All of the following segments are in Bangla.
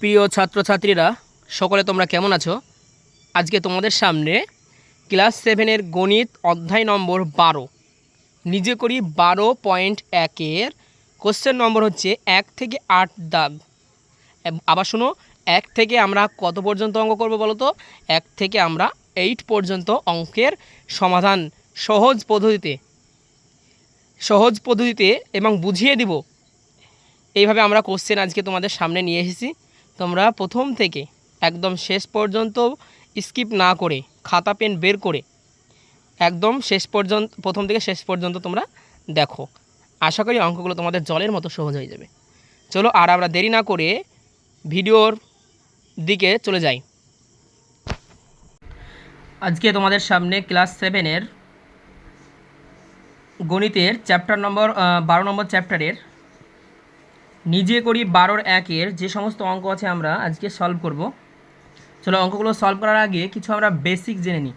প্রিয় ছাত্রছাত্রীরা, সকলে তোমরা কেমন আছো? আজকে তোমাদের সামনে ক্লাস সেভেনের গণিত অধ্যায় নম্বর বারো। নিজে করি বারো পয়েন্ট একের কোশ্চেন নম্বর হচ্ছে এক থেকে আট দাগ। আবার শোনো, এক থেকে আমরা কত পর্যন্ত অঙ্ক করব বলো তো? এক থেকে আমরা এইট পর্যন্ত অঙ্কের সমাধান সহজ পদ্ধতিতে সহজ পদ্ধতিতে এবং বুঝিয়ে দিব। এইভাবে আমরা কোশ্চেন আজকে তোমাদের সামনে নিয়ে এসেছি। তোমরা প্রথম থেকে একদম শেষ পর্যন্ত স্কিপ না করে খাতা পেন বের করে একদম শেষ পর্যন্ত, প্রথম থেকে শেষ পর্যন্ত তোমরা দেখো। আশা করি অঙ্কগুলো তোমাদের জলের মতো সহজ হয়ে যাবে। চলো আর আমরা দেরি না করে ভিডিওর দিকে চলে যাই। আজকে তোমাদের সামনে ক্লাস সেভেনের গণিতের চ্যাপ্টার নম্বর বারো নম্বর চ্যাপ্টারের নিজে করি বারোর একের যে সমস্ত অঙ্ক আছে আমরা আজকে সলভ করব। চলো অঙ্কগুলো সলভ করার আগে কিছু আমরা বেসিক জেনে নিই।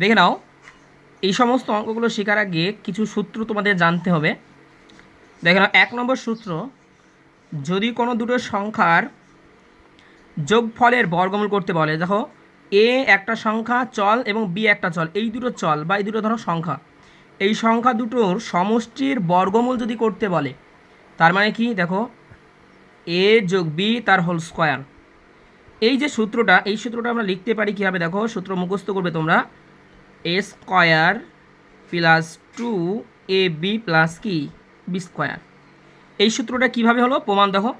দেখে নাও, এই সমস্ত অঙ্কগুলো শেখার আগে কিছু সূত্র তোমাদের জানতে হবে। দেখে নাও, এক নম্বর সূত্র, যদি কোনো দুটো সংখ্যার যোগফলের বর্গমূল করতে বলে, দেখো এ একটা সংখ্যা, চল, এবং বি একটা চল, এই দুটো চল বা এই দুটো ধরো সংখ্যা, এই সংখ্যা দুটোর সমষ্টির বর্গমূল যদি করতে বলে তার মানে কি? দেখো এ যোগ বি তার হোল স্কোয়ার এই যে সূত্রটা, এই সূত্রটা আমরা লিখতে পারি কীভাবে? দেখো, সূত্র মুখস্থ করবে তোমরা। A square plus two A B plus কি? বি স্কোয়ার এই সূত্রটা কীভাবে হলো? প্রমাণ দেখো।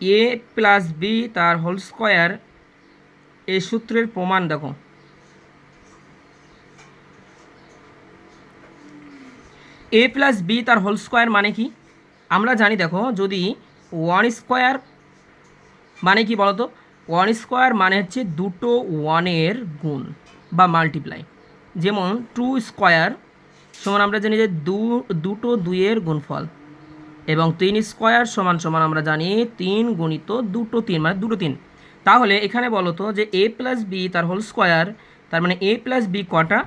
এ প্লাস বি তার হোল স্কোয়ার এই সূত্রের প্রমাণ দেখো। এ প্লাস বি তার হোল স্কোয়ার মানে কি? আমরা জানি, দেখো, যদি ওয়ান স্কোয়ার মানে কি বলতো? ওয়ান স্কোয়ার মানে হচ্ছে দুটো ওয়ানের গুণ বা মাল্টিপ্লাই যেমন টু স্কোয়ার সমান আমরা জানি যে দু, দুটো দুইয়ের গুণফল এবং তিন স্কোয়ার সমান সমান আমরা জানি তিন গণিত দুটো তিন মানে দুটো তিন। তাহলে এখানে বলতো যে এ প্লাস বি তার হোল স্কোয়ার তার মানে এ প্লাস বি কটা?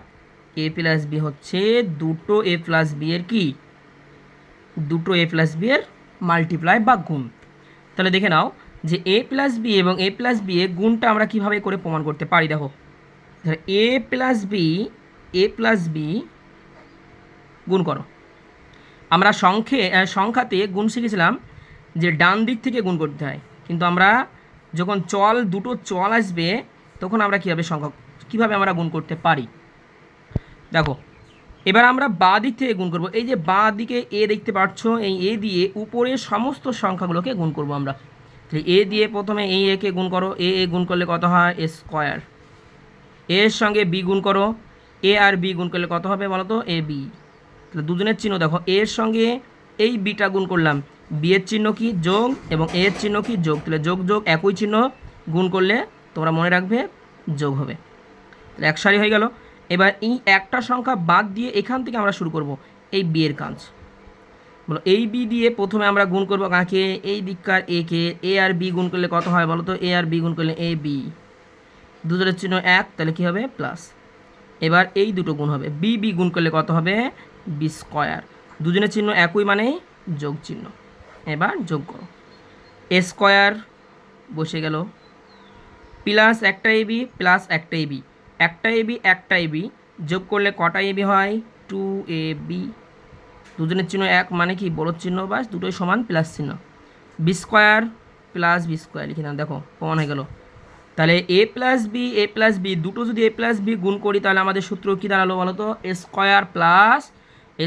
এ প্লাস বি হচ্ছে দুটো এ প্লাস বি এর কি? দুটো এ প্লাস বি এর মাল্টিপ্লাই বা গুণ। তাহলে দেখে নাও যে এ প্লাস বি এবং এ প্লাস বি এর গুণটা আমরা কীভাবে করে প্রমাণ করতে পারি, দেখো। ধর A plus B A plus B গুণ করো। আমরা সংখ্যে সংখ্যাতে গুণ শিখেছিলাম যে ডান দিক থেকে গুণ করতে হয়। কিন্তু আমরা যখন চল, দুটো চল আসবে, তখন আমরা কীভাবে সংখ্যা, কীভাবে আমরা গুণ করতে পারি? দেখো এবার আমরা বাঁ দিক থেকে গুণ করব। এই যে বাঁ দিকে এ দেখতে পাচ্ছ, এই এ দিয়ে উপরের সমস্ত সংখ্যাগুলোকে গুণ করব আমরা। তাহলে এ দিয়ে প্রথমে এই একে গুণ করো, এ এ গুণ করলে কত হয়? A square. এর সঙ্গে বি গুণ করো, এ আর বি গুণ করলে কত হবে বলো তো এ বি। তাহলে দুজনের চিহ্ন দেখো এর সঙ্গে এই বিটা গুণ করলাম। বি এর চিহ্ন কি? যোগ এবং এ এর চিহ্ন কি? যোগ। তাহলে যোগ যোগ একই চিহ্ন গুণ করলে তোমরা মনে রাখবে যোগ হবে। তাহলে এক সারি হয়ে গেল। এবার এই একটা সংখ্যা বাদ দিয়ে এখান থেকে আমরা শুরু করব এই বি এর কাজ। বলো, এই বি দিয়ে প্রথমে আমরা গুণ করব কাকে? এই দিককার এ কে। এ আর বি গুণ করলে কত হয় বলো তো? এ আর বি গুণ করলে এ বি দুজনের চিহ্ন এক, তাহলে কী হবে? প্লাস এবার এই দুটো গুণ হবে। বি বি গুণ করলে কত হবে? বি স্কোয়ার দুজনের চিহ্ন একই মানে যোগ চিহ্ন। এবার যোগ করো। এ স্কোয়ার বসে গেল। প্লাস একটা এবি প্লাস একটা এবি একটা এবি একটা এবি যোগ করলে কটা এবি হয়? টু এ বি দুজনের চিহ্ন এক মানে কি? বড় চিহ্ন বাস দুটোই সমান প্লাস চিহ্ন। B square plus B square লিখে নাও, দেখো, প্রমাণ হয়ে গেল। তাহলে A plus B A plus B দুটো যদি এ প্লাস বি গুণ করি, তাহলে আমাদের সূত্র কী দাঁড়াল বলো তো? Square plus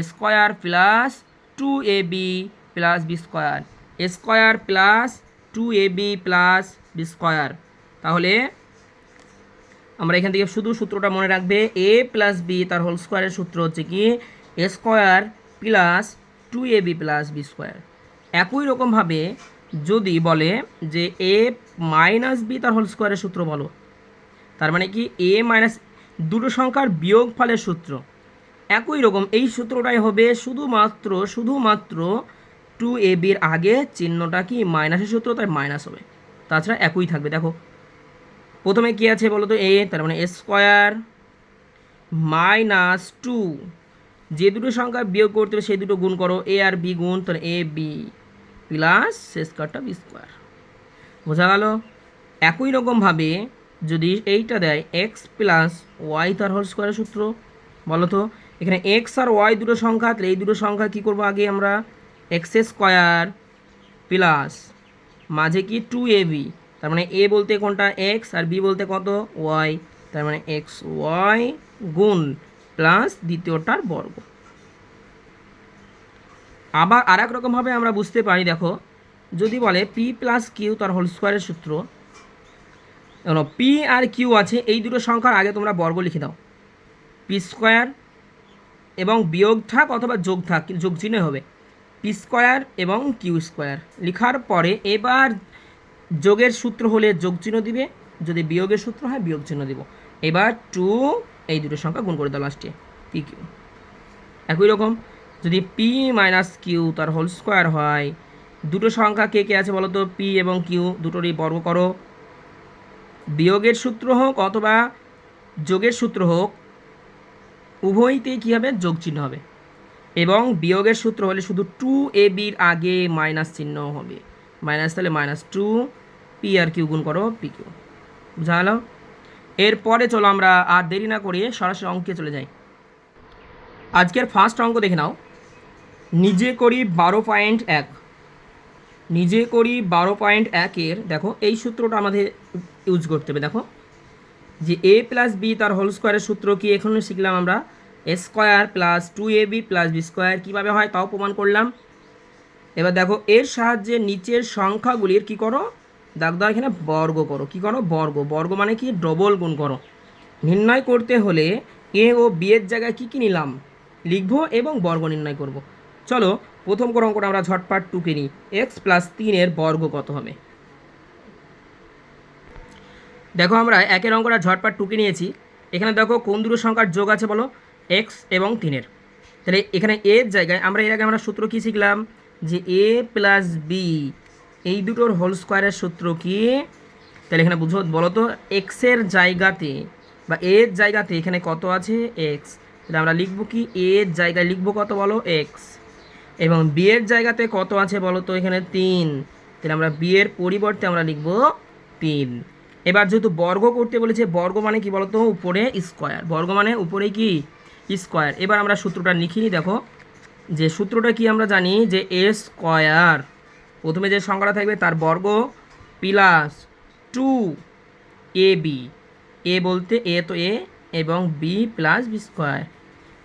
square plus two A B plus B square square plus two A B plus B square তাহলে আমরা এখান থেকে শুধু সূত্রটা মনে রাখবে এ প্লাস বি তার হোল স্কোয়ারের সূত্র হচ্ছে কি A square plus two A B plus B square একই রকমভাবে যদি বলে যে এ মাইনাস বি তার হোল স্কোয়ারের সূত্র বলো, তার মানে কি এ মাইনাস দুটো সংখ্যার বিয়োগ ফলের সূত্র। একই রকম এই সূত্রটাই হবে শুধুমাত্র শুধুমাত্র টু এ বির আগে চিহ্নটা কি মাইনাসের সূত্র, তাই মাইনাস হবে। তাছাড়া একই থাকবে, দেখো। প্রথমে কি আছে বলো তো এ, তার মানে স্কোয়ার মাইনাস টু। যে দুটো সংখ্যা বিয়োগ করতে হবে, সেই দুটো গুণ করো, এ আর বি গুণ, তাহলে এ, বি প্লাস কারটা বি স্কোয়ার। বোঝা গেল? একই রকমভাবে যদি এইটা দেয় এক্স প্লাস ওয়াই তার হোল স্কোয়ারের সূত্র বলো তো এখানে এক্স আর ওয়াই দুটো সংখ্যা, তাহলে এই দুটো সংখ্যা কী করব আগে আমরা? এক্স স্কোয়ার প্লাস, মাঝে কি টু এ বি তার মানে এ বলতে কোনটা? এক্স আর বি বলতে কত? ওয়াই তার মানে এক্স ওয়াই গুণ প্লাস দ্বিতীয়টার বর্গ। আবার আর এক রকমভাবে আমরা বুঝতে পারি, দেখো, যদি বলে পি প্লাস কিউ তার হোল স্কোয়ারের সূত্র পি আর কিউ আছে, এই দুটো সংখ্যার আগে তোমরা বর্গ লিখে দাও। পি স্কোয়ার এবং বিয়োগ থাক অথবা যোগ থাক, যোগ চিহ্ন হবে। পি স্কোয়ার এবং কিউ স্কোয়ার লেখার পরে এবার যোগের সূত্র হলে যোগ চিহ্ন দিবে। যদি বিয়োগের সূত্র হয়, বিয়োগ চিহ্ন দিব। এবার টু এই দুটো সংখ্যা গুণ করে দাও লাস্টে পি কিউ একই রকম, যদি পি মাইনাস কিউ তার হোল স্কোয়ার হয়, দুটো সংখ্যা কে কে আছে বলো তো পি এবং কিউ দুটোরই বর্গ করো। বিয়োগের সূত্র হোক অথবা যোগের সূত্র হোক, উভয়তেই কী হবে? যোগ চিহ্ন হবে। এবং বিয়োগের সূত্র হলে শুধু টু এ বির আগে মাইনাস চিহ্ন হবে। মাইনাস তাহলে মাইনাস টু পি আর কিউ গুণ করো পি কিউ। বুঝা গেল এরপরে চলো আমরা আর দেরি না করে সরাসরি অঙ্কে চলে যাই। আজকের ফার্স্ট অঙ্ক দেখে নাও। নিজে করি বারো পয়েন্ট এক। নিজে করি বারো পয়েন্ট একের দেখো, এই সূত্রটা আমাদের ইউজ করতে হবে, দেখো। যে এ প্লাস বি তার হোল স্কোয়ারের সূত্র কি এখনও শিখলাম আমরা? A square plus two A B plus B square কীভাবে হয় তাও প্রমাণ করলাম। এবার দেখো, এর সাহায্যে নিচের সংখ্যাগুলির কি করো? দাগদা এখানে, বর্গ করো। কি করো? বর্গ। বর্গ মানে কি? ডবল গুণ করো। নির্ণয় করতে হলে এ ও বি এর জায়গায় কী কী নিলাম? লিখব এবং বর্গ নির্ণয় করব। চলো, প্রথম করে অঙ্কটা আমরা ঝটপাট টুকে নিই। এক্স প্লাস তিনের বর্গ কত হবে? দেখো, আমরা একের অঙ্কটা ঝটপাট টুকে নিয়েছি। এখানে দেখো, কোন দুটো সংখ্যার যোগ আছে বলো? এক্স এবং তিনের। তাহলে এখানে এর জায়গায় আমরা, এর আগে আমরা সূত্র কী শিখলাম? যে এ প্লাস বি এই দুটোর হোল স্কোয়ারের সূত্র কি? তাহলে এখানে বুঝো বলো তো এক্সের জায়গাতে বা এর জায়গাতে এখানে কত আছে? এক্স তাহলে আমরা লিখব কি? এর জায়গায় লিখব কত বলো? এক্স এবং বি এর জায়গাতে কত আছে বলো তো এখানে? তিন। তাহলে আমরা বি এর পরিবর্তে আমরা লিখব তিন। এবার যেহেতু বর্গ করতে বলেছে, বর্গ মানে কি বলতো? উপরে স্কোয়ার বর্গ মানে উপরে কি? স্কোয়ার এবার আমরা সূত্রটা লিখিনি দেখো। যে সূত্রটা কি আমরা জানি? যে এ স্কোয়ার প্রথমে যে সংখ্যাটা থাকবে তার বর্গ plus two A B A বলতে এ তো এ এবং বি প্লাস বি স্কোয়ার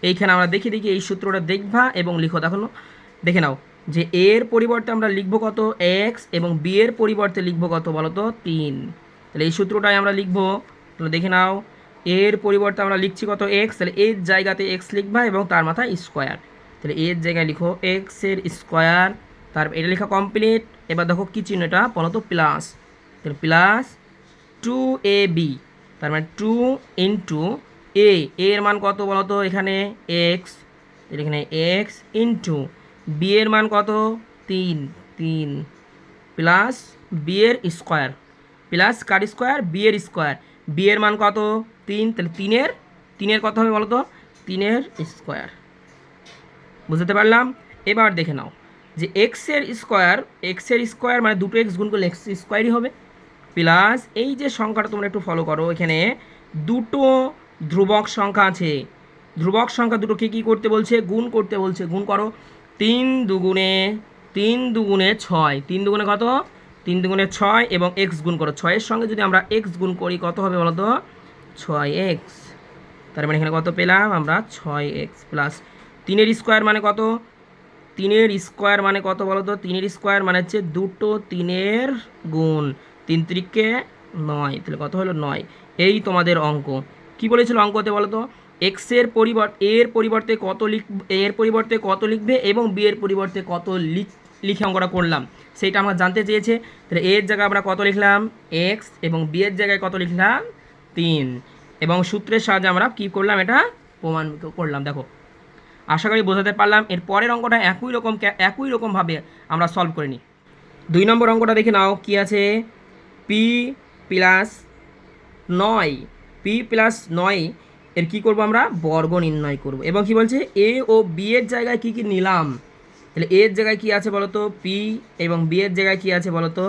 এইখানে আমরা দেখি দেখি এই সূত্রটা দেখবা এবং লিখো। দেখো, দেখে নাও যে এর পরিবর্তে আমরা লিখব কত? এক্স এবং বি এর পরিবর্তে লিখব কত বলো তো তিন। তাহলে এই সূত্রটাই আমরা লিখব। তাহলে দেখে নাও এর পরিবর্তে আমরা লিখছি কত? এক্স তাহলে এর জায়গাতে এক্স লিখবা এবং তার মাথায় স্কোয়ার তাহলে এর জায়গায় লিখো এক্সের স্কোয়ার তার এটা লেখা কমপ্লিট এবার দেখো কী চিহ্ন এটা? বলো তো প্লাস তাহলে প্লাস টু এ বি তার মানে টু ইন্টু এ এর মান কত বলো তো এখানে? এক্স এখানে এক্স ইন্টু বি এর মান কত? তিন। তিন। প্লাস বি এর স্কোয়ার প্লাস কার স্কোয়ার বি এর স্কোয়ার বি এর মান কত? তিন। তাহলে তিনের তিনের কত হবে বলতো তিনের স্কোয়ার বুঝতে পারলাম? এবার দেখে নাও যে এক্সের স্কোয়ার এক্সের স্কোয়ার মানে দুটো এক্স গুণ করলে এক্স স্কোয়ারই হবে। প্লাস এই যে সংখ্যাটা তোমরা একটু ফলো করো, এখানে দুটো ধ্রুবক সংখ্যা আছে। ধ্রুবক সংখ্যা দুটোকে কী করতে বলছে? গুণ করতে বলছে। গুণ করো। তিন দুগুণে তিন দুগুণে ছয়। তিন দুগুণে কত? তিন দুগুণে ছয় এবং এক্স গুণ করো। ছয়ের সঙ্গে যদি আমরা এক্স গুণ করি, কত হবে বলো তো? ছয় এক্স তার মানে এখানে কত পেলাম? আমরা ছয় এক্স প্লাস তিনের স্কোয়ার মানে কত? তিনের স্কোয়ার মানে কত বলো তো তিনের স্কোয়ার মানে হচ্ছে দুটো তিনের গুণ তিন ত্রিককে নয়। তাহলে কত হলো? নয়। এই তোমাদের অঙ্ক। কি বলেছিল অঙ্কতে বলো তো এক্সের পরিবর্তে এর পরিবর্তে কত লিখ এর পরিবর্তে কত লিখবে এবং বি এর পরিবর্তে কত লিখ, লিখে অঙ্কটা করলাম। সেইটা আমরা জানতে চেয়েছে। তাহলে এর জায়গায় আমরা কত লিখলাম? এক্স এবং বি এর জায়গায় কত লিখলাম? তিন। এবং সূত্রের সাহায্যে আমরা কী করলাম? এটা প্রমাণ করলাম। দেখো আশা করি বোঝাতে পারলাম। এর পরের অঙ্কটা একই রকম একই রকমভাবে আমরা সলভ করে নিই। দুই নম্বর অঙ্কটা দেখে নাও, কি আছে? পি প্লাস নয়। পি প্লাস নয়, এর কী করব আমরা? বর্গ নির্ণয় করব। এবং কি বলছে? এ ও বি এর জায়গায় কী কী নিলাম? তাহলে এর জায়গায় কি আছে বলো তো পি এবং বি এর জায়গায় কি আছে বলো তো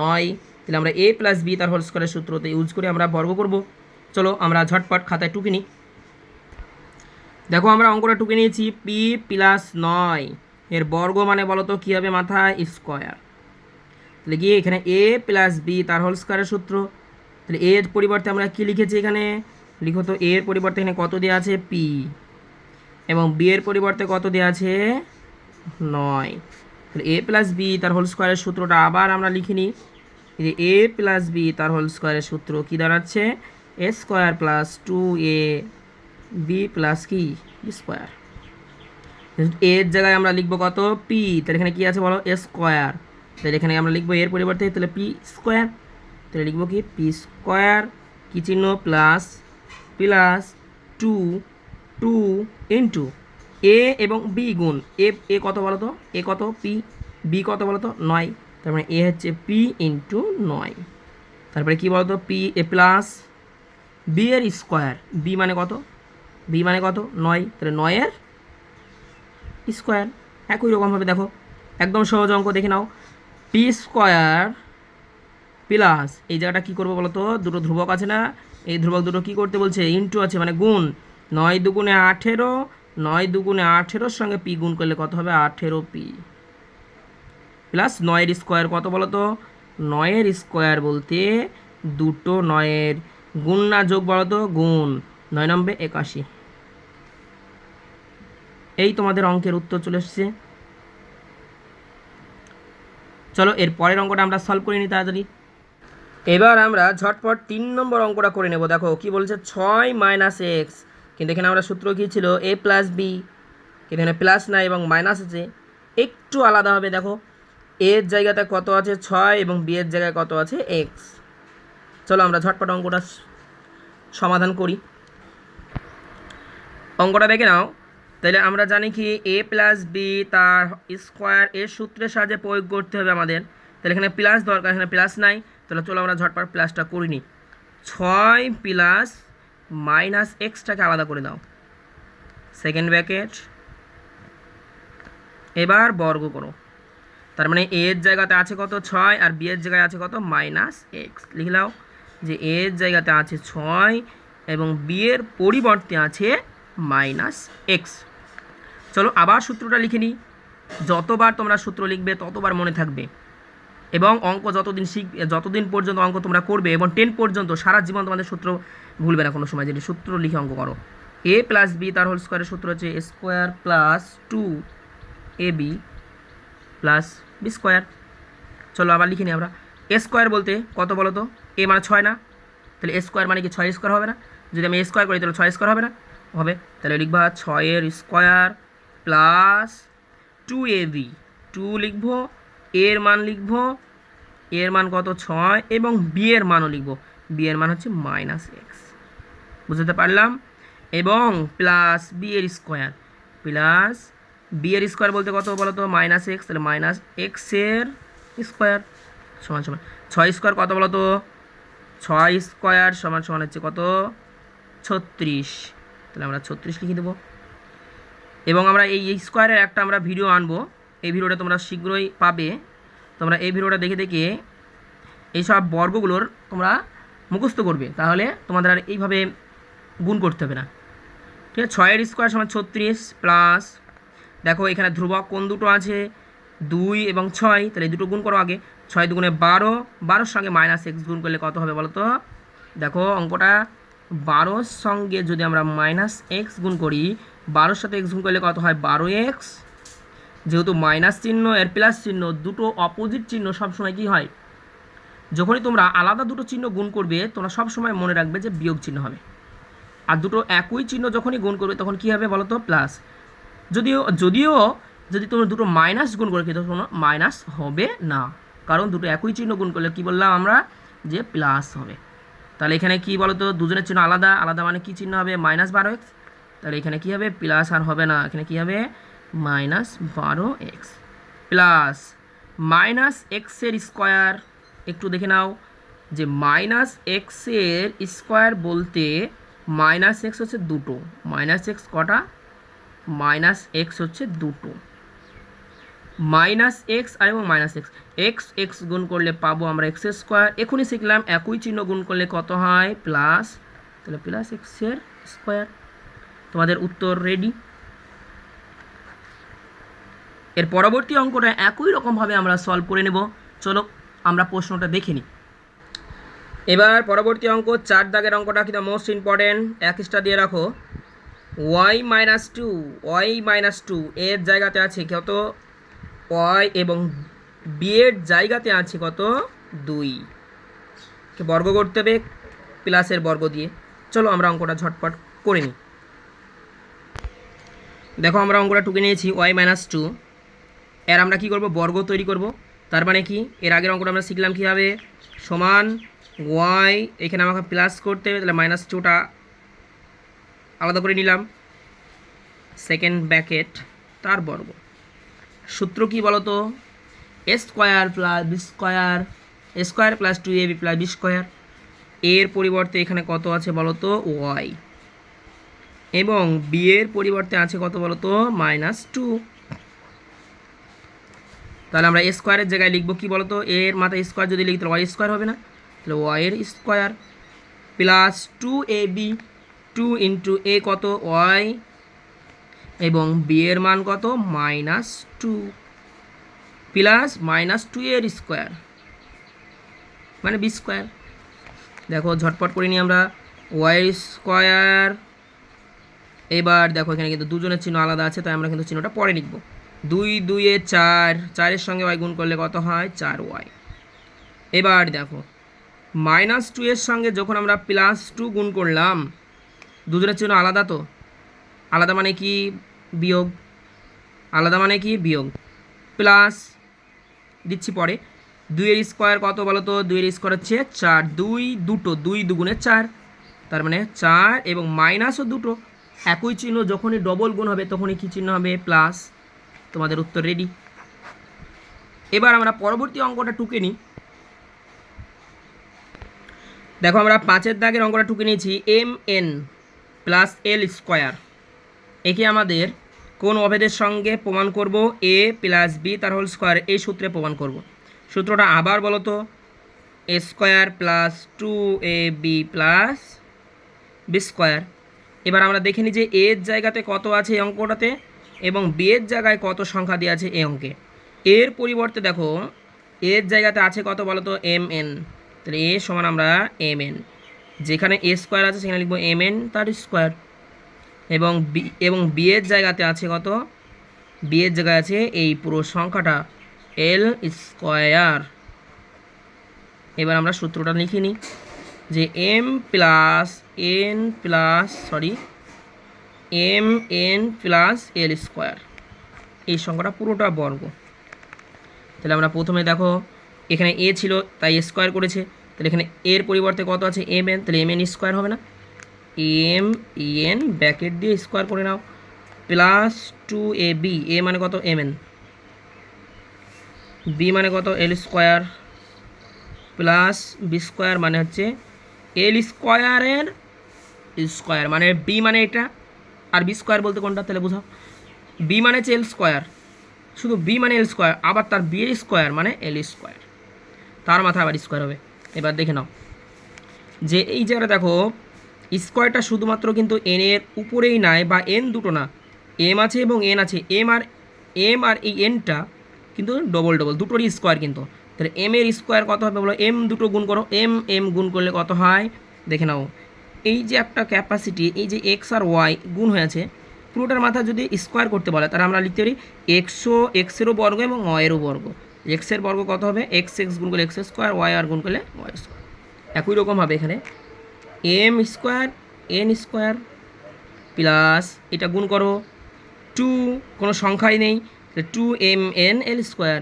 নয়। তাহলে আমরা এ প্লাস বি তার হোল স্কোয়ারের সূত্রতে ইউজ করে আমরা বর্গ করব। চলো আমরা ঝটপট খাতায় টুকে নিই। দেখো আমরা অঙ্কটা টুকে নিয়েছি, পি প্লাস নয়। এর বর্গ মানে বলো তো কী হবে মাথায়? স্কোয়ার। তাহলে কি এখানে এ প্লাস বি, তার হোল স্কোয়ারের সূত্র। তাহলে এর পরিবর্তে আমরা কি লিখেছি এখানে? লিখো তো এর পরিবর্তে এখানে কত দেওয়া আছে? পি। এবং বি এর পরিবর্তে কত দেওয়া আছে? নয়। তাহলে এ প্লাস বি, তার হোল স্কোয়ারের সূত্রটা আবার আমরা লিখে নিই। যে এ প্লাস বি, তার হোল স্কোয়ারের সূত্র কী দাঁড়াচ্ছে? A square plus two A B plus কি? স্কোয়ার এর জায়গায় আমরা লিখব কত? পি তাহলে এখানে কি আছে বলো? এ স্কোয়ার তাহলে এখানে আমরা লিখব এর পরিবর্তে, তাহলে পি স্কোয়ার তাহলে লিখব কি? পি স্কোয়ার কি চিহ্ন? Plus plus two two into A এবং বি গুণ। এ এ কত বলো তো? এ কত? পি বি কত বলো তো? নয়। তার মানে এ হচ্ছে পি ইন্টু নয়। তারপরে কী বলো তো? পি এ প্লাস বি এর স্কোয়ার বি মানে কত? বি মানে কত? নয়। তাহলে নয়ের স্কোয়ার একই রকমভাবে দেখো। একদম সহজ অঙ্ক দেখে নাও। পি স্কোয়ার প্লাস এই জায়গাটা কী করব বলো তো দুটো ধ্রুবক আছে না? এই ধ্রুবক দুটো কী করতে বলছে? ইন্টু আছে মানে গুণ। নয় দুগুণে আঠেরো, নয় দুগুণে আঠেরোর সঙ্গে পি গুণ করলে কত হবে? আঠেরো পি প্লাস নয়ের স্কোয়ার কত বলো তো নয়ের স্কোয়ার বলতে দুটো নয়ের গুণ না যোগ বলো তো গুণ। নয় নম্বর একাশি। এই তোমাদের অঙ্কের উত্তর চলে এসছে। চলো, এর পরের অঙ্কটা আমরা সলভ করে নিই তাড়াতাড়ি। এবার আমরা ঝটপট তিন নম্বর অঙ্কটা করে নেব। দেখো, কি বলছে? ছয় মাইনাস এক্স কিন্তু এখানে আমরা সূত্র কী ছিল? এ প্লাস বি কিন্তু এখানে প্লাস নাই এবং মাইনাস আছে। একটু আলাদা হবে, দেখো। এর জায়গাতে কত আছে? ছয় এবং বি এর জায়গায় কত আছে? এক্স চলো, আমরা ঝটপট অঙ্কটা সমাধান করি। অঙ্কটা দেখে নাও। তাহলে আমরা জানি কি এ প্লাস বি তার স্কোয়ার এর সূত্রের সাহায্যে প্রয়োগ করতে হবে আমাদের। তাহলে এখানে প্লাস দরকার, এখানে প্লাস নাই। তাহলে চলো আমরা ঝটপট প্লাসটা করি নিই ছয় প্লাস মাইনাস এক্সটাকে আলাদা করে দাও। সেকেন্ড ব্র্যাকেট এবার বর্গ করো। তার মানে এ এর জায়গাতে আছে কত? ছয়, আর বি এর জায়গায় আছে কত? মাইনাস এক্স লিখলাও যে এ এর জায়গাতে আছে ছয় এবং বি এর পরিবর্তে আছে মাইনাস এক্স। চলো আবার সূত্রটা লিখে নিই। যতবার তোমরা সূত্র লিখবে, ততবার মনে থাকবে। এবং অঙ্ক যতদিন শিখ, যতদিন পর্যন্ত অঙ্ক তোমরা করবে এবং টেন পর্যন্ত সারা জীবন তোমাদের সূত্র ভুলবে না কোনো সময়। যদি সূত্র লিখে অঙ্ক করো। এ প্লাস বি তার হোল স্কোয়ারের সূত্র হচ্ছে A square plus two A B plus B square. চলো আবার লিখে নিই আমরা। এ স্কোয়ার বলতে কত বলো তো এ মানে ছয় না? তাহলে এ স্কোয়ার মানে কি ছয় স্কোয়ার হবে না? যদি আমি এ স্কোয়ার করি তাহলে ছয় স্কোয়ার হবে না? হবে। তাহলে লিখবা ছয়ের square plus two A B two লিখব, এর মান লিখব, এর মান কত? ছয়, এবং বি এর মানও লিখব। বি এর মান হচ্ছে মাইনাস এক্স। বুঝতে পারলাম? এবং প্লাস বি এর স্কোয়ার। প্লাস বি এর স্কোয়ার বলতে কত বলো তো মাইনাস এক্স। তাহলে মাইনাস এক্সের স্কোয়ার সমান সমান। ছয় স্কোয়ার কত বলো তো ছয় স্কোয়ার সমান সমান হচ্ছে কত? ছত্রিশ। তাহলে আমরা ছত্রিশ লিখে দেবো। এবং আমরা এই স্কোয়ারের একটা আমরা ভিডিও আনব। এই ভিডিওটা তোমরা শীঘ্রই পাবে। তোমরা এই ভিডিওটা দেখে দেখে এইসব বর্গগুলোর তোমরা মুখস্থ করবে। তাহলে তোমাদের আর এইভাবে গুণ করতে হবে না। ঠিক আছে? ছয়ের স্কোয়ার সমান ছত্রিশ প্লাস, দেখো এখানে ধ্রুবক কোন দুটো আছে? দুই এবং ছয়। তাহলে এই দুটো গুণ করো আগে। ছয় দুগুণে বারো। বারোর সঙ্গে মাইনাস এক্স গুণ করলে কত হবে বলো তো দেখো অঙ্কটা বারোর সঙ্গে যদি আমরা মাইনাস এক্স গুণ করি, বারোর সাথে এক্স গুণ করলে কত হয়? বারো এক্স যেহেতু মাইনাস চিহ্ন, এর প্লাস চিহ্ন, দুটো অপোজিট চিহ্ন সবসময় কী হয়? যখনই তোমরা আলাদা দুটো চিহ্ন গুণ করবে, তোমরা সবসময় মনে রাখবে যে বিয়োগ চিহ্ন হবে। আর দুটো একই চিহ্ন যখনই গুণ করবে, তখন কী হবে বলো তো প্লাস যদিও যদিও যদি তোমরা দুটো মাইনাস গুণ করে, কিন্তু কোনো মাইনাস হবে না। কারণ দুটো একই চিহ্ন গুণ করলে কি বললাম আমরা? যে প্লাস হবে। তাহলে এখানে কি বলো তো দুজনের চিহ্ন আলাদা। আলাদা মানে কি চিহ্ন হবে? মাইনাস বারো এক্স তাহলে এখানে কি হবে? প্লাস আর হবে না। এখানে কি হবে? মাইনাস বারো এক্স প্লাস মাইনাস এক্সের স্কোয়ার একটু দেখে নাও। যে মাইনাস এক্সের স্কোয়ার বলতে মাইনাস এক্স হচ্ছে দুটো। মাইনাস এক্স কটা? মাইনাস এক্স হচ্ছে দুটো। মাইনাস এক্স আর এবং মাইনাস এক্স। এক্স এক্স গুণ করলে পাবো আমরা এক্স স্কোয়ার। এখনই শিখলাম, একই চিহ্ন গুণ করলে কত হয়? প্লাস, তাহলে প্লাস এক্সের স্কোয়ার। তোমাদের উত্তর রেডি এর পরবর্তী অঙ্কটা একই রকমভাবে আমরা সলভ করে নেব। চলো, আমরা প্রশ্নটা দেখে নিই। এবার পরবর্তী অঙ্ক, চার দাগের অঙ্কটা কিন্তু মোস্ট ইম্পর্টেন্ট এক দিয়ে রাখো। Y minus two Y minus two এর জায়গাতে আছে কত? ওয়াই এবং বি এর জায়গাতে আছে কত? দুই। বর্গ করতে হবে, প্লাসের বর্গ দিয়ে। চলো আমরা অঙ্কটা ঝটপট করে নিই। দেখো আমরা অঙ্কটা টুকে নিয়েছি, ওয়াই মাইনাস টু। এর আমরা কি করব? বর্গ তৈরি করব। তার মানে কি? এর আগের অঙ্কটা আমরা শিখলাম কীভাবে? সমান ওয়াই, এখানে আমাকে প্লাস করতে হবে, তাহলে মাইনাস টুটা আলাদা করে নিলাম। সেকেন্ড ব্যাকেট তার বর্গ। সূত্র কি বলতো? A square plus B square A square plus two A B plus B square এর পরিবর্তে এখানে কত আছে বলতো? ওয়াই এবং বি এর পরিবর্তে আছে কত বলতো? মাইনাস টু তাহলে আমরা স্কোয়ারের জায়গায় লিখব কি বলতো? এর মাথায় স্কোয়ার যদি লিখি, তাহলে ওয়াই স্কোয়ার হবে না? তাহলে ওয়াইয়ের square plus two A B two into A কত? ওয়াই এবং বি এর মান কত? Minus two plus minus two এর স্কোয়ার। মানে বি স্কোয়ার। দেখো, ঝটপট করে নিই আমরা ওয়াই স্কোয়ার। এবার দেখো, এখানে কিন্তু দুজনের চিহ্ন আলাদা আছে, তাই আমরা কিন্তু চিহ্নটা পরে লিখব। দুই, দুইয়ে চার, চারের সঙ্গে ওয়াই গুণ করলে কত হয়? চার ওয়াই। এবার দেখো, মাইনাস টু এর সঙ্গে যখন আমরা প্লাস টু গুণ করলাম, দুজনের চিহ্ন আলাদা তো? আলাদা মানে কি বিয়োগ? আলাদা মানে কি বিয়োগ? প্লাস দিচ্ছি পরে। দুইয়ের স্কোয়ার কত বলো তো দুইয়ের স্কোয়ার হচ্ছে চার। দুই দুটো, দুই দুগুণে চার। তার মানে চার এবং মাইনাসও দুটো। একই চিহ্ন যখনই ডবল গুণ হবে, তখনই কী চিহ্ন হবে? প্লাস। তোমাদের উত্তর রেডি এবার আমরা পরবর্তী অঙ্কটা টুকে নিই। দেখো আমরা পাঁচের দাগের অঙ্কটা টুকে নিয়েছি। M N plus L square. একে আমাদের কোন অভেদের সঙ্গে প্রমাণ করব? এ প্লাস বি তার হোল স্কোয়ার এই সূত্রে প্রমাণ করব। সূত্রটা আবার বলো তো A square plus two A B plus B square এবার আমরা দেখে নিই যে এর জায়গাতে কত আছে এই অঙ্কটাতে এবং বি এর জায়গায় কত সংখ্যা দেওয়া আছে এই অঙ্কে। এর পরিবর্তে দেখো এর জায়গাতে আছে কত বলো তো এম এন তাহলে এ সমান আমরা এম এন যেখানে এ স্কোয়ার আছে সেখানে লিখব এম এন তার স্কোয়ার এবং বি এবং বি এর জায়গাতে আছে কত? বি এর জায়গায় আছে এই পুরো সংখ্যাটা এল স্কোয়ার। এবার আমরা সূত্রটা লিখে নিই যে M plus N plus, sorry, M N plus L square. এই সংখ্যাটা পুরোটা বর্গ। তাহলে আমরা প্রথমে দেখো, এখানে এ ছিল, তাই স্কোয়ার করেছে। তাহলে এখানে এর পরিবর্তে কত আছে? এম এন, তাহলে এম এন স্কোয়ার হবে না? এম এন ব্যাকেট দিয়ে স্কোয়ার করে নাও। Plus two A B A মানে কত? এম এন বি মানে কত? L square plus B square মানে হচ্ছে এল স্কোয়ারের স্কোয়ার মানে বি মানে এটা। আর বি স্কোয়ার বলতে কোনটা? তাহলে বোঝাও। বি মানে হচ্ছে এল স্কোয়ার শুধু বি মানে এল স্কোয়ার আবার তার বি এর স্কোয়ার মানে এল স্কোয়ার তার মাথা আবার স্কোয়ার হবে। এবার দেখে নাও। যে এই জায়গাটা দেখো স্কোয়ারটা শুধুমাত্র কিন্তু এন এর উপরেই নাই বা এন দুটো না। এম আছে এবং এন আছে। এম আর এম আর এই এনটা কিন্তু ডবল ডবল দুটোরই স্কোয়ার কিন্তু। তাহলে এম এর স্কোয়ার কত হবে বলো? এম দুটো গুণ করো। এম এম গুণ করলে কত হয়? দেখে নাও। এই যে একটা ক্যাপাসিটি এই যে এক্স আর ওয়াই গুণ হয়েছে পুরোটার মাথা যদি স্কোয়ার করতে বলে, তাহলে আমরা লিখতে পারি এক্সও এক্সেরও বর্গ এবং ওয়াইয়েরও বর্গ। এক্সের বর্গ কত হবে? এক্স এক্স গুণ করলে এক্স স্কোয়ার ওয়াই আর গুণ করলে ওয়াই স্কোয়ার। একই রকম হবে এখানে। M square N square plus এটা গুণ করো টু কোনো সংখ্যাই নেই two M N L square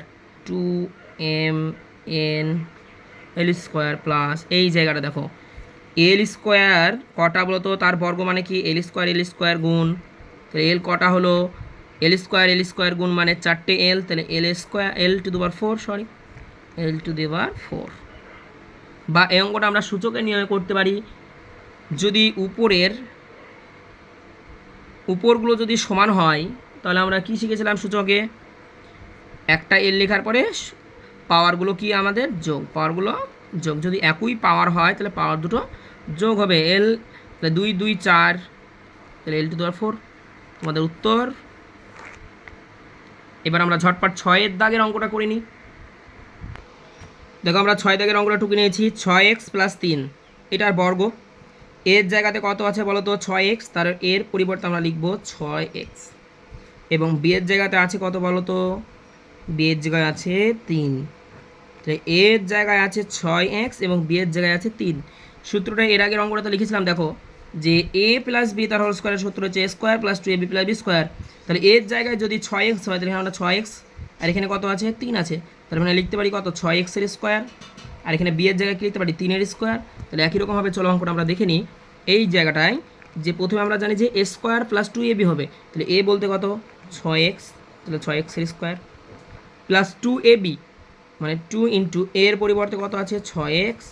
two M N L square plus এই জায়গাটা দেখো। এল স্কোয়ার কটা বলতো? তার বর্গ মানে কি? এল স্কোয়ার এল স্কোয়ার গুণ। তাহলে এল কটা হলো? এল স্কোয়ার এল স্কোয়ার গুণ মানে চারটে এল তাহলে এল স্কোয়ার এল টু দেওয়ার ফোর সরি এল টু দেওয়ার ফোর বা এই অঙ্কটা আমরা সূচকের নিয়মে করতে পারি। যদি উপরের, উপরগুলো যদি সমান হয়, তাহলে আমরা কি শিখেছিলাম সূচকে? একটা এল লেখার পরে পাওয়ারগুলো কি আমাদের? যোগ। পাওয়ারগুলো যোগ। যদি একই পাওয়ার হয়, তাহলে পাওয়ার দুটো যোগ হবে। এল তাহলে দুই দুই, চার, তাহলে এল টু দেওয়ার ফোর তোমাদের উত্তর। এবার আমরা ঝটপট ছয়ের দাগের অঙ্কটা করে নিই। দেখো আমরা ছয় দাগের অঙ্কটা টুকে নিয়েছি। ছয় এক্স প্লাস তিন। এটার বর্গ। এর জায়গাতে কত আছে বলো তো ছয় এক্স। তার এর পরিবর্তে আমরা লিখব ছয় এক্স। এবং বি এর জায়গাতে আছে কত বলো তো বি জায়গায় আছে তিন। তাহলে এর জায়গায় আছে ছয় এক্স এবং বি এর জায়গায় আছে তিন। সূত্রটা এর আগের অঙ্কটা তো লিখেছিলাম, দেখো, যে এ প্লাস বি তার হোল স্কোয়ারের সূত্র হচ্ছে square plus two A B plus B square তাহলে এর জায়গায় যদি ছয় এক্স হয়, তাহলে আমরা ছয় এক্স, আর এখানে কত আছে? তিন আছে। তাহলে মানে লিখতে পারি কত? ছয় এক্সের স্কোয়ার আর এখানে বি এর জায়গায় কি লিখতে পারি? তিনের স্কোয়ার তাহলে একই রকমভাবে চলো অঙ্কটা আমরা দেখে নিই। এই জায়গাটায় যে প্রথমে আমরা জানি যে A square plus two A B হবে। তাহলে এ বলতে কত? ছয় এক্স তাহলে ছয় এক্সের square plus two A B মানে টু ইন্টু এর পরিবর্তে কত আছে? ছয় এক্স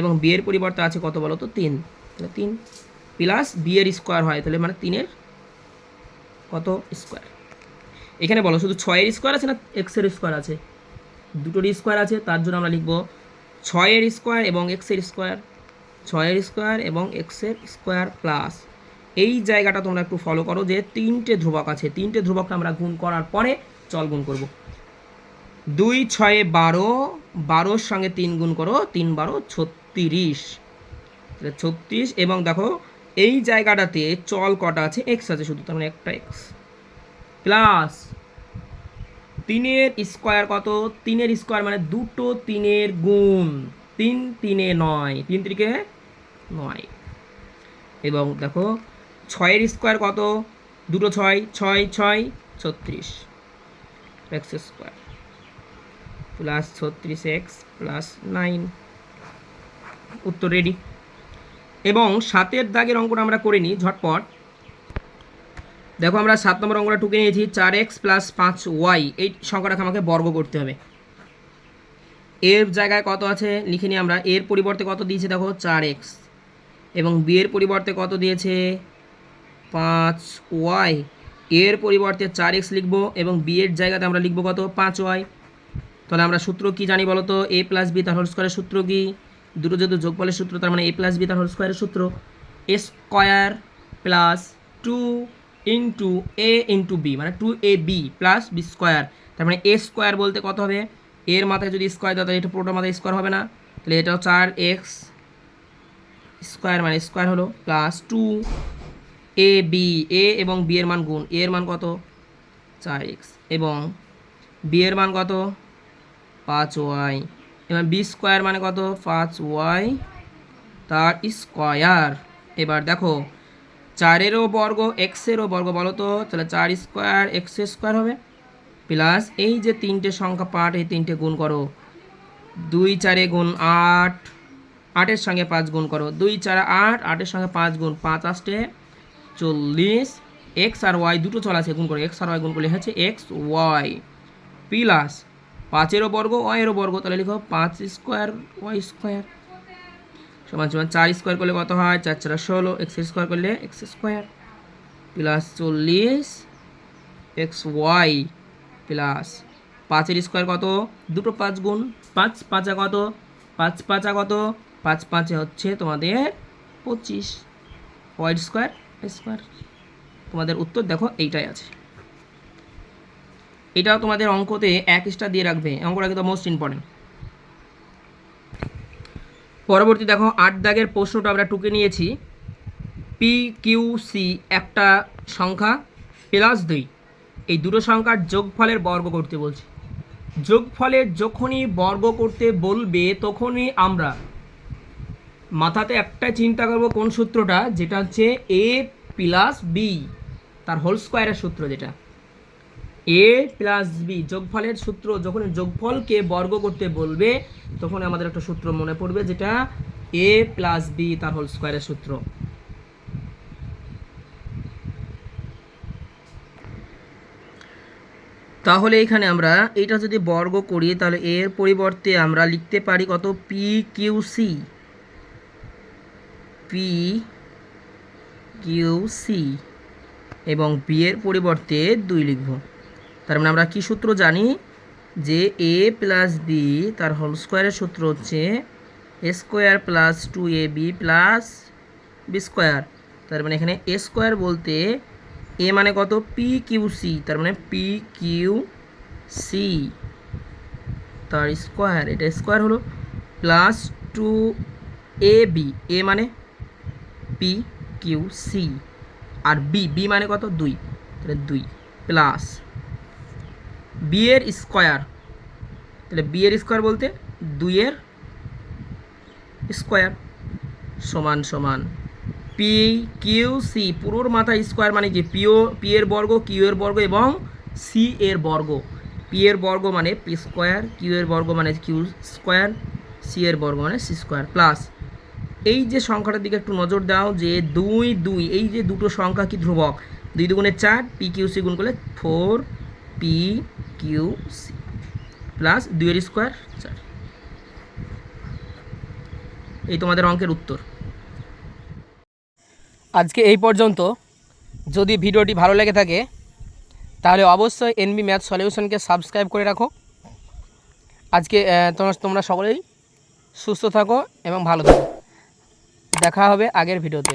এবং বি এর পরিবর্তে আছে কত বলো তো? তিন। তাহলে তিন প্লাস বি এর স্কোয়ার হয়। তাহলে মানে তিনের কত স্কোয়ার এখানে বলো, শুধু ছয়ের স্কোয়ার আছে না এক্সের স্কোয়ার আছে? দুটোর স্কোয়ার আছে, তার জন্য আমরা লিখব ছয়ের স্কোয়ার এবং এক্সের স্কোয়ার। ছয়ের স্কোয়ার এবং এক্সের স্কোয়ার প্লাস এই জায়গাটা তোমরা একটু ফলো করো যে তিনটে ধ্রুবক আছে। তিনটে ধ্রুবকটা আমরা গুণ করার পরে চল গুণ করব। দুই, ছয়ে বারো, বারোর সঙ্গে তিন গুণ করো, তিন বারো, ছত্রিশ। ছত্রিশ এবং দেখো এই জায়গাটাতে চল কটা আছে? এক্স আছে, শুধু তার মানে একটা এক্স প্লাস তিনের স্কোয়ার কত? তিনের স্কোয়ার মানে দুটো তিনের গুণ। তিন, তিনে নয়। তিন তিরিকে নয়। এবং দেখো, ছয়ের স্কোয়ার কত? দুটো ছয় ছয় ছয়, ছত্রিশ। X square. প্লাস ছত্রিশ এক্স, প্লাস নাইন। উত্তর রেডি। এবং সাতের দাগের অঙ্কটা আমরা করে নিই ঝটপট। দেখো আমরা সাত নম্বর অঙ্কটা টুকে নিয়েছি, চার এক্স প্লাস পাঁচ ওয়াই। এই সংখ্যাটাকে আমাকে বর্গ করতে হবে। এর জায়গায় কত আছে? লিখে নিই আমরা। এর পরিবর্তে কত দিয়েছে দেখো? চার এক্স। এবং বি এর পরিবর্তে কত দিয়েছে? পাঁচ ওয়াই। এর পরিবর্তে চার এক্স লিখব এবং বি এর জায়গাতে আমরা লিখব কত? পাঁচ ওয়াই। তাহলে আমরা সূত্র কি জানি বলো তো? এ প্লাস বি তার হোল স্কোয়ারের সূত্র কি? দুটো যেহেতু যোগফলের সূত্র, তার মানে এ প্লাস বি তার হোল স্কোয়ারের সূত্র। A square plus two into A into B মানে two A B plus B square তার মানে এ স্কোয়ার বলতে কত হবে? এর মাথায় যদি স্কোয়ার দাও, তাহলে এটা পুরোটার মাথায় স্কোয়ার হবে না। তাহলে এটাও চার এক্স স্কোয়ার মানে স্কোয়ার হলো plus two A B A এবং বি এর মান গুণ। এ এর মান কত? চার এক্স এবং বি এর মান কত? পাঁচ ওয়াই এবার বি স্কোয়ার মানে কত? পাঁচ ওয়াই তার স্কোয়ার এবার দেখো চারেরও বর্গ, এক্সেরও বর্গ, বলো তো? তাহলে চার স্কোয়ার, এক্স স্কোয়ার হবে? প্লাস এই যে তিনটে সংখ্যা পাঠ, এই তিনটে গুণ করো। দুই চারে গুণ আট, আটের সঙ্গে পাঁচ গুণ করো। দুই চার আট, আটের সঙ্গে পাঁচ গুণ পাঁচ আষ্টে চল্লিশ। এক্স আর ওয়াই দুটো চল আছে, গুণ করো। এক্স আর ওয়াই গুণ করলে হচ্ছে এক্স ওয়াই। প্লাস পাঁচেরও বর্গ, ওয়াইয়েরও বর্গ, তাহলে লিখো পাঁচ স্কোয়ার, ওয়াই স্কোয়ার। সমান সমান চার স্কোয়ার করলে কত হয়? চার চার ষোলো এক্স স্কোয়ার করলে এক্স স্কোয়ার প্লাস চল্লিশ এক্স ওয়াই প্লাস পাঁচের স্কোয়ার কত? দুটো পাঁচ গুণ পাঁচ, পাঁচা কত? পাঁচ, পাঁচা কত? পাঁচ, পাঁচে হচ্ছে তোমাদের পঁচিশ। ওয়াই স্কোয়ার স্কোয়ার তোমাদের উত্তর দেখো, এইটাই আছে। এটাও তোমাদের অঙ্কতে এক স্টার দিয়ে রাখবে। অঙ্কটা কিন্তু মোস্ট ইম্পর্টেন্ট পরবর্তী দেখো, আট দাগের প্রশ্নটা আমরা টুকে নিয়েছি। পি কিউ সি একটা সংখ্যা, প্লাস দুই। এই দুটো সংখ্যার যোগফলের বর্গ করতে বলছে। যোগফলের যখনই বর্গ করতে বলবে, তখনই আমরা মাথাতে একটা চিন্তা করব কোন সূত্রটা, যেটা হচ্ছে এ প্লাস বি তার হোল স্কোয়ারের সূত্র যেটা। এ প্লাস বি যোগফলের সূত্র যখন যোগফলকে বর্গ করতে বলবে, তখন আমাদের একটা সূত্র মনে পড়বে, যেটা এ প্লাস বি তার হোল স্কোয়ারের সূত্র। তাহলে এখানে আমরা এটা যদি বর্গ করি, তাহলে এর পরিবর্তে আমরা লিখতে পারি কত? P Q C P Q C এবং বি এর পরিবর্তে দুই লিখব। তার মানে আমরা কী সূত্র জানি? যে এ প্লাস বি তার হোল স্কোয়ারের সূত্র হচ্ছে A square plus two A B plus B square তার মানে এখানে এ স্কোয়ার বলতে এ মানে কত? পি কিউ সি তার মানে পি কিউ সি তার স্কোয়ার এটা স্কোয়ার হলো plus two A B A মানে পি কিউ সি আর বি বি মানে কত? দুই। তাহলে দুই প্লাস বি এর স্কোয়ার। তাহলে বি এর স্কোয়ার বলতে দুইয়ের স্কোয়ার সমান সমান পি কিউ সি পুরোর মাথায় স্কোয়ার মানে কি পিও পি এর বর্গ কিউ এর বর্গ এবং সি এর বর্গ। পি এর বর্গ মানে পি স্কোয়ার কিউ এর বর্গ মানে কিউ স্কোয়ার সি এর বর্গ মানে সি স্কোয়ার প্লাস এই যে সংখ্যাটার দিকে একটু নজর দাও যে দুই দুই, এই যে দুটো সংখ্যা কি ধ্রুবক? দুই দুগুণে চার পি কিউ সি গুণ করলে four P Q C plus দুইয়ের স্কোয়ার চার এই তোমাদের অঙ্কের উত্তর। আজকে এই পর্যন্ত। যদি ভিডিওটি ভালো লেগে থাকে, তাহলে অবশ্যই এনবি ম্যাথ সলিউশনকে সাবস্ক্রাইব করে রাখো। আজকে তোমরা সকলেই সুস্থ থাকো এবং ভালো থাকো। দেখা হবে আগের ভিডিওতে।